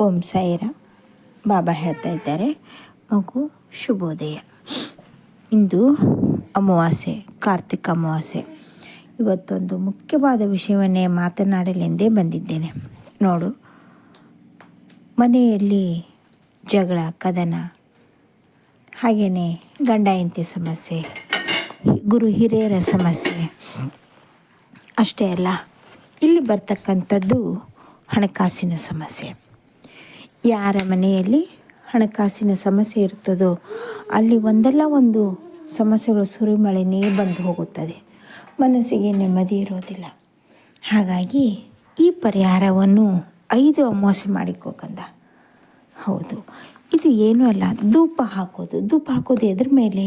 ಓಂ ಸಾಯಿರ. ಬಾಬಾ ಹೇಳ್ತಾ ಇದ್ದಾರೆ. ಮಗು ಶುಭೋದಯ. ಇಂದು ಅಮಾವಾಸ್ಯೆ, ಕಾರ್ತಿಕ ಅಮಾವಾಸ್ಯೆ. ಇವತ್ತೊಂದು ಮುಖ್ಯವಾದ ವಿಷಯವನ್ನೇ ಮಾತನಾಡಲೆಂದೇ ಬಂದಿದ್ದೇನೆ. ನೋಡು, ಮನೆಯಲ್ಲಿ ಜಗಳ, ಕದನ ಹಾಗೆಯೇ ಗಂಡ ಹೆಂಡತಿ ಸಮಸ್ಯೆ, ಗುರು ಹಿರಿಯರ ಸಮಸ್ಯೆ, ಅಷ್ಟೇ ಅಲ್ಲ, ಇಲ್ಲಿ ಬರ್ತಕ್ಕಂಥದ್ದು ಹಣಕಾಸಿನ ಸಮಸ್ಯೆ. ಯಾರ ಮನೆಯಲ್ಲಿ ಹಣಕಾಸಿನ ಸಮಸ್ಯೆ ಇರ್ತದೋ ಅಲ್ಲಿ ಒಂದಲ್ಲ ಒಂದು ಸಮಸ್ಯೆಗಳು ಸುರಿಮಳೆನೇ ಬಂದು ಹೋಗುತ್ತದೆ. ಮನಸ್ಸಿಗೆ ನೆಮ್ಮದಿ ಇರೋದಿಲ್ಲ ಹಾಗಾಗಿ ಈ ಪರಿಹಾರವನ್ನು ಐದು ಅಮಾವಾಸ್ಯೆ ಮಾಡಿಕೋಕಂದ ಹೌದು. ಇದು ಏನೂ ಅಲ್ಲ, ಧೂಪ ಹಾಕೋದು. ಧೂಪ ಹಾಕೋದು ಎದ್ರ ಮೇಲೆ?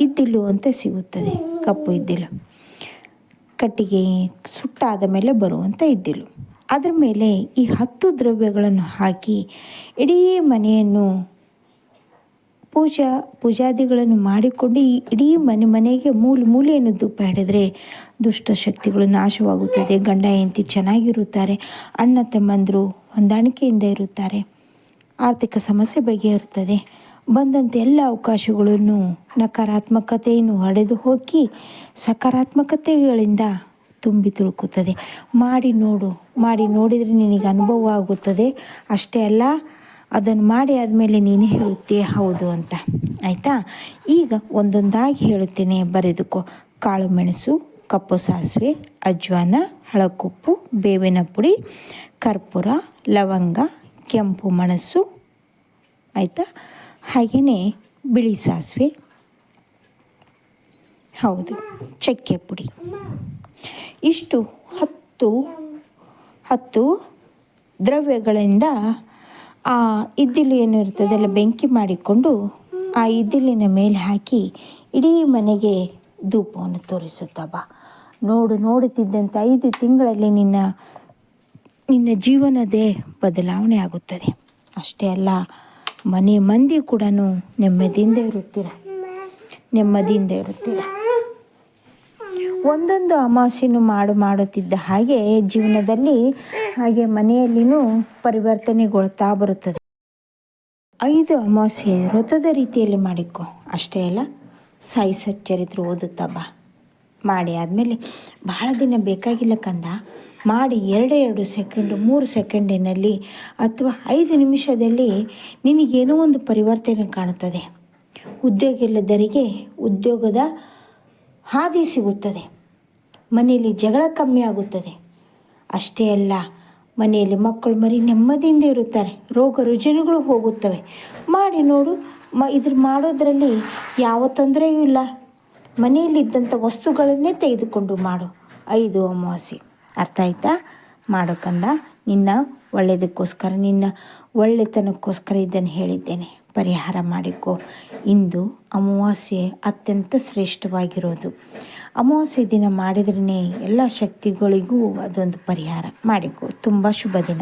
ಇದ್ದಿಲು ಅಂತ ಸಿಗುತ್ತದೆ. ಕಪ್ಪು ಇದ್ದಿಲು ಕಟ್ಟಿಗೆ ಸುಟ್ಟಾದ ಮೇಲೆ ಬರುವಂಥ ಇದ್ದಿಲು ಅದರ ಮೇಲೆ ಈ ಹತ್ತು ದ್ರವ್ಯಗಳನ್ನು ಹಾಕಿ ಇಡೀ ಮನೆಯನ್ನು ಪೂಜಾ, ಪೂಜಾದಿಗಳನ್ನು ಮಾಡಿಕೊಂಡು ಈ ಇಡೀ ಮನೆ, ಮನೆಗೆ ಮೂಲೆ, ಮೂಲೆಯನ್ನು ಧೂಪ ಹಿಡಿದ್ರೆ ದುಷ್ಟಶಕ್ತಿಗಳು ನಾಶವಾಗುತ್ತದೆ, ಗಂಡ ಹೆಂಡತಿ ಚೆನ್ನಾಗಿರುತ್ತಾರೆ, ಅಣ್ಣ ತಮ್ಮಂದರು ಹೊಂದಾಣಿಕೆಯಿಂದ ಇರುತ್ತಾರೆ, ಆರ್ಥಿಕ ಸಮಸ್ಯೆ ಬಗೆಹರುತ್ತದೆ. ಬಂದಂಥ ಎಲ್ಲ ಅವಕಾಶಗಳನ್ನು ನಕಾರಾತ್ಮಕತೆಯನ್ನು ಹೊಡೆದು ಹೋಗಿ ಸಕಾರಾತ್ಮಕತೆಗಳಿಂದ ತುಂಬಿ ತುಳುಕುತ್ತದೆ. ಮಾಡಿ ನೋಡು, ಮಾಡಿ ನೋಡಿದರೆ ನಿನಗೆ ಅನುಭವ ಆಗುತ್ತದೆ. ಅಷ್ಟೇ ಅಲ್ಲ, ಅದನ್ನು ಮಾಡಿ ಆದಮೇಲೆ ನೀನು ಹೇಳುತ್ತೆ ಹೌದು ಅಂತ. ಆಯಿತಾ? ಈಗ ಒಂದೊಂದಾಗಿ ಹೇಳುತ್ತೇನೆ, ಬರೆದುಕೋ. ಕಾಳು ಮೆಣಸು, ಕಪ್ಪು ಸಾಸಿವೆ, ಅಜ್ವಾನ, ಹಳಕುಪ್ಪು, ಬೇವಿನ ಪುಡಿ, ಕರ್ಪೂರ, ಲವಂಗ, ಕೆಂಪು ಮೆಣಸು. ಆಯಿತಾ? ಹಾಗೆಯೇ ಬಿಳಿ ಸಾಸಿವೆ ಹೌದು, ಚಕ್ಕೆ ಪುಡಿ. ಇಷ್ಟು ಹತ್ತು ಹತ್ತು ದ್ರವ್ಯಗಳಿಂದ ಆ ಇದ್ದಿಲು ಏನು ಇರ್ತದೆಲ್ಲ ಬೆಂಕಿ ಮಾಡಿಕೊಂಡು ಆ ಇದ್ದಿಲಿನ ಮೇಲೆ ಹಾಕಿ ಇಡೀ ಮನೆಗೆ ಧೂಪವನ್ನು ತೋರಿಸುತ್ತಾ ಬಾ. ನೋಡು ನೋಡುತ್ತಿದ್ದಂಥ ಐದು ತಿಂಗಳಲ್ಲಿ ನಿನ್ನ ನಿನ್ನ ಜೀವನದೇ ಬದಲಾವಣೆ ಆಗುತ್ತದೆ. ಅಷ್ಟೇ ಅಲ್ಲ, ಮನೆ ಮಂದಿ ಕೂಡ ನೆಮ್ಮದಿಯಿಂದ ಇರುತ್ತೀರ. ನೆಮ್ಮದಿಯಿಂದ ಇರುತ್ತೀರ. ಒಂದೊಂದು ಅಮಾವಾಸ್ಯೆಯನ್ನು ಮಾಡು ಮಾಡುತ್ತಿದ್ದ ಹಾಗೆ ಜೀವನದಲ್ಲಿ ಹಾಗೆ ಮನೆಯಲ್ಲಿನೂ ಪರಿವರ್ತನೆಗೊಳ್ತಾ ಬರುತ್ತದೆ. ಐದು ಅಮಾವಾಸ್ಯೆ ವ್ರತದ ರೀತಿಯಲ್ಲಿ ಮಾಡಿಕೊ. ಅಷ್ಟೇ ಅಲ್ಲ, ಸಾಯಿ ಸಚ್ಚರಿತ್ರೆ ಓದುತ್ತಾ ಬಾ. ಮಾಡಿ ಆದಮೇಲೆ ಬಹಳ ದಿನ ಬೇಕಾಗಿಲ್ಲ ಕಂದ. ಮಾಡಿ ಎರಡು ಎರಡು ಸೆಕೆಂಡು, ಮೂರು ಸೆಕೆಂಡಿನಲ್ಲಿ ಅಥವಾ ಐದು ನಿಮಿಷದಲ್ಲಿ ನಿನಗೇನೋ ಒಂದು ಪರಿವರ್ತನೆ ಕಾಣುತ್ತದೆ. ಉದ್ಯೋಗ ಇಲ್ಲದರಿಗೆ ಉದ್ಯೋಗದ ಹಾದಿ ಸಿಗುತ್ತದೆ. ಮನೆಯಲ್ಲಿ ಜಗಳ ಕಮ್ಮಿ ಆಗುತ್ತದೆ. ಅಷ್ಟೇ ಅಲ್ಲ, ಮನೆಯಲ್ಲಿ ಮಕ್ಕಳು ಮರಿ ನೆಮ್ಮದಿಯಿಂದ ಇರುತ್ತಾರೆ. ರೋಗ ರುಜಿನಗಳು ಹೋಗುತ್ತವೆ. ಮಾಡಿ ನೋಡು, ಮ ಇದ್ರ ಮಾಡೋದರಲ್ಲಿ ಯಾವ ತೊಂದರೆಯೂ ಇಲ್ಲ. ಮನೆಯಲ್ಲಿದ್ದಂಥ ವಸ್ತುಗಳನ್ನೇ ತೆಗೆದುಕೊಂಡು ಮಾಡು. ಐದು ಅಮಾವಾಸ್ಯೆ. ಅರ್ಥ ಆಯ್ತಾ? ಮಾಡೋಕಂದ ನಿನ್ನ ಒಳ್ಳೆಯದಕ್ಕೋಸ್ಕರ, ನಿನ್ನ ಒಳ್ಳೆತನಕ್ಕೋಸ್ಕರ ಇದನ್ನು ಹೇಳಿದ್ದೇನೆ. ಪರಿಹಾರ ಮಾಡಿಕೊ. ಇಂದು ಅಮಾವಾಸ್ಯೆ ಅತ್ಯಂತ ಶ್ರೇಷ್ಠವಾಗಿರೋದು. ಅಮಾವಾಸ್ಯೆ ದಿನ ಮಾಡಿದ್ರೇ ಎಲ್ಲ ಶಕ್ತಿಗಳಿಗೂ ಅದೊಂದು ಪರಿಹಾರ ಮಾಡಿಕೊ. ತುಂಬ ಶುಭ ದಿನ